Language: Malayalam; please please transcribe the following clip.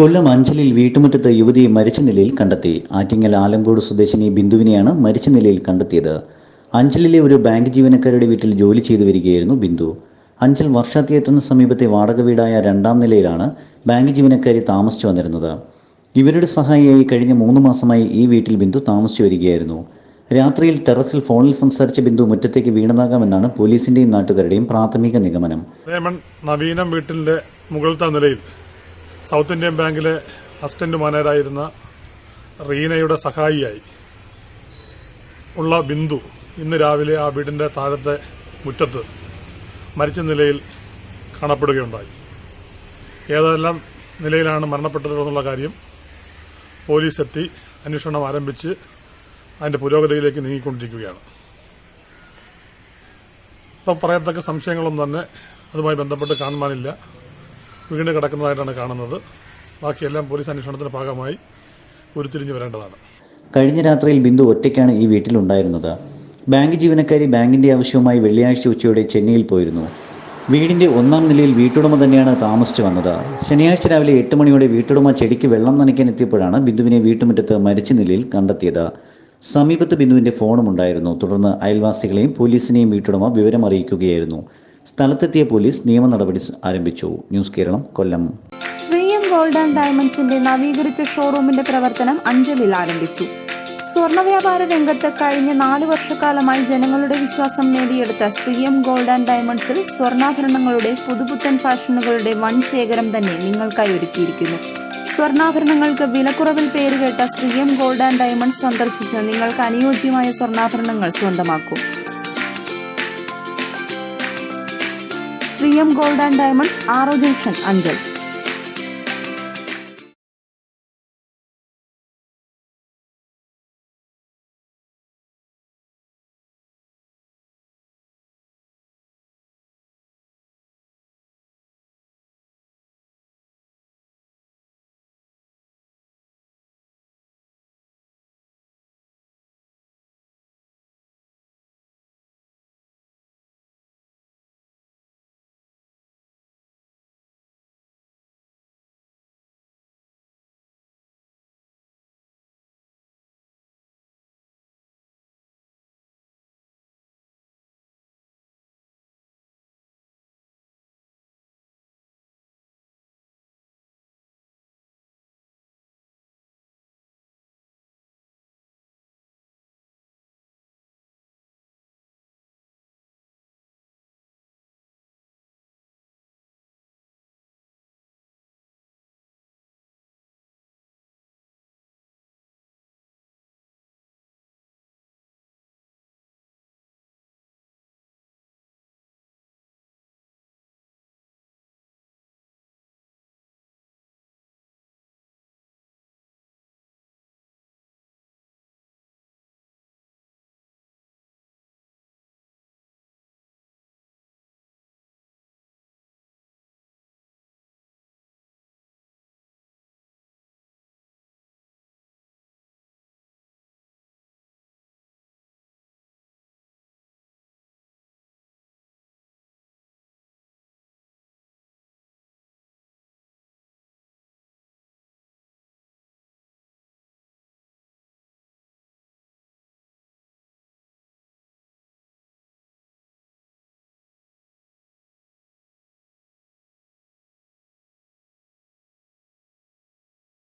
കൊല്ലം അഞ്ചലിൽ വീട്ടുമുറ്റത്ത് യുവതിയെ മരിച്ച നിലയിൽ കണ്ടെത്തി. ആറ്റിങ്ങൽ ആലങ്കോട് സ്വദേശിനി ബിന്ദുവിനെയാണ് മരിച്ച നിലയിൽ കണ്ടെത്തിയത്. അഞ്ചലിലെ ഒരു ബാങ്ക് ജീവനക്കാരുടെ വീട്ടിൽ ജോലി ചെയ്തു വരികയായിരുന്നു ബിന്ദു. അഞ്ചൽ വർഷ സമീപത്തെ വാടക വീടായ രണ്ടാം നിലയിലാണ് ബാങ്ക് ജീവനക്കാരി താമസിച്ചു വന്നിരുന്നത്. ഇവരുടെ സഹായിയായി കഴിഞ്ഞ മൂന്ന് മാസമായി ഈ വീട്ടിൽ ബിന്ദു താമസിച്ചു വരികയായിരുന്നു. രാത്രിയിൽ ടെറസിൽ ഫോണിൽ സംസാരിച്ച ബിന്ദു മുറ്റത്തേക്ക് വീണതാകാമെന്നാണ് പോലീസിന്റെയും നാട്ടുകാരുടെയും പ്രാഥമിക നിഗമനം. നവീനം വീട്ടിന്റെ മുകളിലത്തെ നിലയിൽ സൗത്ത് ഇന്ത്യൻ ബാങ്കിലെ അസിസ്റ്റന്റ് മാനേജറായിരുന്ന റീനയുടെ സഹായിയായി ഉള്ള ബിന്ദു ഇന്ന് രാവിലെ ആ വീടിന്റെ താഴത്തെ മുറ്റത്ത് മരിച്ച നിലയിൽ കാണപ്പെടുകയുണ്ടായി. ഏതെല്ലാം നിലയിലാണ് മരണപ്പെട്ടതെന്നുള്ള കാര്യം പോലീസ് എത്തി അന്വേഷണം ആരംഭിച്ച് അതിന്റെ പുരോഗതിയിലേക്ക് നീങ്ങിക്കൊണ്ടിരിക്കുകയാണ്. ഇപ്പം പറയത്തക്ക സംശയങ്ങളൊന്നും തന്നെ അതുമായി ബന്ധപ്പെട്ട് കാണുവാനില്ല. വീണ് കിടക്കുന്നതായിട്ടാണ് കാണുന്നത്. ബാക്കിയെല്ലാം പോലീസ് അന്വേഷണത്തിന്റെ ഭാഗമായി ഉരുത്തിരിഞ്ഞു വരേണ്ടതാണ്. കഴിഞ്ഞ രാത്രിയിൽ ബിന്ദു ഒറ്റയ്ക്കാണ് ഈ വീട്ടിലുണ്ടായിരുന്നത്. ബാങ്ക് ജീവനക്കാരി ബാങ്കിന്റെ ആവശ്യവുമായി വെള്ളിയാഴ്ച ഉച്ചയോടെ ചെന്നൈയിൽ പോയിരുന്നു. വീടിന്റെ ഒന്നാം നിലയിൽ വീട്ടുടമ തന്നെയാണ് താമസിച്ചു വന്നത്. ശനിയാഴ്ച രാവിലെ എട്ട് മണിയോടെ വീട്ടുടമ ചെടിക്ക് വെള്ളം നനയ്ക്കാൻ എത്തിയപ്പോഴാണ് ബിന്ദുവിനെ വീട്ടുമുറ്റത്ത് മരിച്ച നിലയിൽ കണ്ടെത്തിയത്. സമീപത്ത് ബിന്ദുവിന്റെ ഫോണും ഉണ്ടായിരുന്നു. തുടർന്ന് അയൽവാസികളെയും പോലീസിനെയും വീട്ടുടമ വിവരം അറിയിക്കുകയായിരുന്നു സ്ഥലത്തെത്തിയ പോലീസ് നിയമ നടപടി ആരംഭിച്ചു. News Kerala Kollam. Sreeyam gold and ഡയമണ്ട്സിന്റെ നവീകരിച്ച ഷോറൂമിന്റെ പ്രവർത്തനം അഞ്ചലിൽ ആരംഭിച്ചു. സ്വർണ വ്യാപാര രംഗത്ത് കഴിഞ്ഞ നാല് വർഷക്കാലമായി ജനങ്ങളുടെ വിശ്വാസം നേടിയെടുത്ത ശ്രീയം ഗോൾഡ് ആൻഡ് ഡയമണ്ട്സിൽ സ്വർണാഭരണങ്ങളുടെ പുതുപുത്തൻ ഫാഷനുകളുടെ വൻ ശേഖരം തന്നെ നിങ്ങൾക്കായി ഒരുക്കിയിരിക്കുന്നു. സ്വർണാഭരണങ്ങൾക്ക് വിലക്കുറവിൽ പേരുകേട്ട ശ്രീയം ഗോൾഡ് ആൻഡ് ഡയമണ്ട്സ് സന്ദർശിച്ച് നിങ്ങൾക്ക് അനുയോജ്യമായ സ്വർണാഭരണങ്ങൾ സ്വന്തമാക്കൂ. ശ്രീയം ഗോൾഡ് ആൻഡ് ഡയമണ്ട്സ് ആറോ ജംഗ്ഷൻ അഞ്ചൽ.